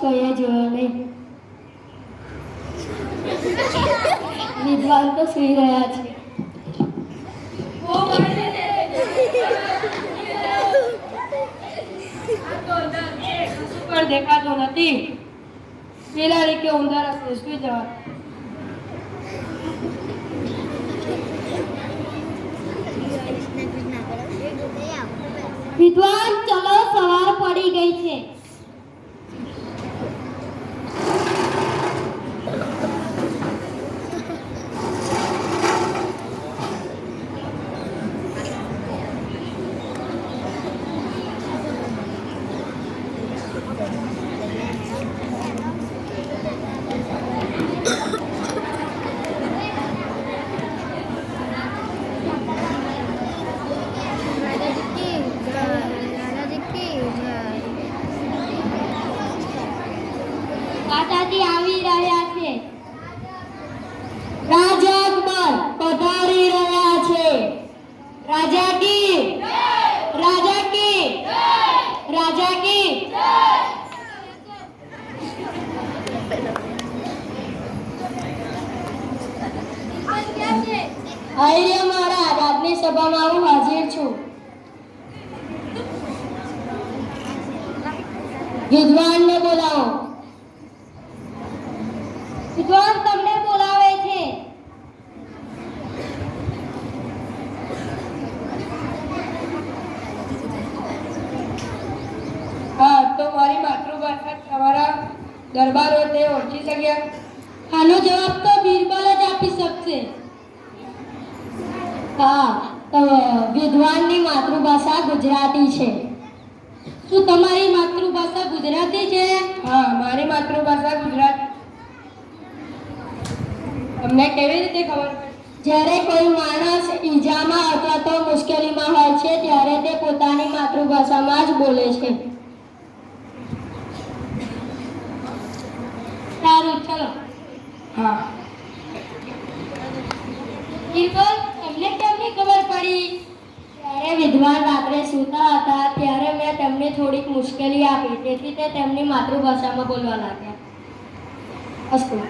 કોઈએ જોયો વિદ્વાન તો સુઈ રહ્યા છે. પણ દેખાતો નથી. બિલાડી કે ઉંદર હશે સુઈ જવા વિદ્વાન, ચલો, સવાર પડી ગઈ છે માતાજી આવી રહ્યા છે રાજા અકબર પધારી રહ્યા છે રાજા કી રાજા કી રાજા કી આર્ય મારા રાજની સભામાં હું હાજર છું વિદ્વાનને બોલાવો વિદ્વાન તમને બોલાવે છે હા તો મારી માતૃભાષા તમારા દરબારો તે ઓળખી શક્યા. આનો જવાબ તો બીરબલ જ આપી શકશે. હા તો વિદ્વાનની માતૃભાષા ગુજરાતી છે. શું તમારી માતૃભાષા ગુજરાતી છે? હા મારી માતૃભાષા ગુજરાતી. તમને કેવી રીતે ખબર? જ્યારે કોઈ માણસ ઈજામાં અથવા તો મુશ્કેલીમાં હોય છે ત્યારે તે પોતાની માતૃભાષામાં જ બોલે છે. સારું હા. બિરબલ તમને કેમની ખબર પડી? ત્યારે વિદ્વાન રાત્રે સૂતા હતા ત્યારે મેં તેમને થોડીક મુશ્કેલી આપી તેથી તે તેમની માતૃભાષામાં બોલવા લાગ્યા. અસ્તુ.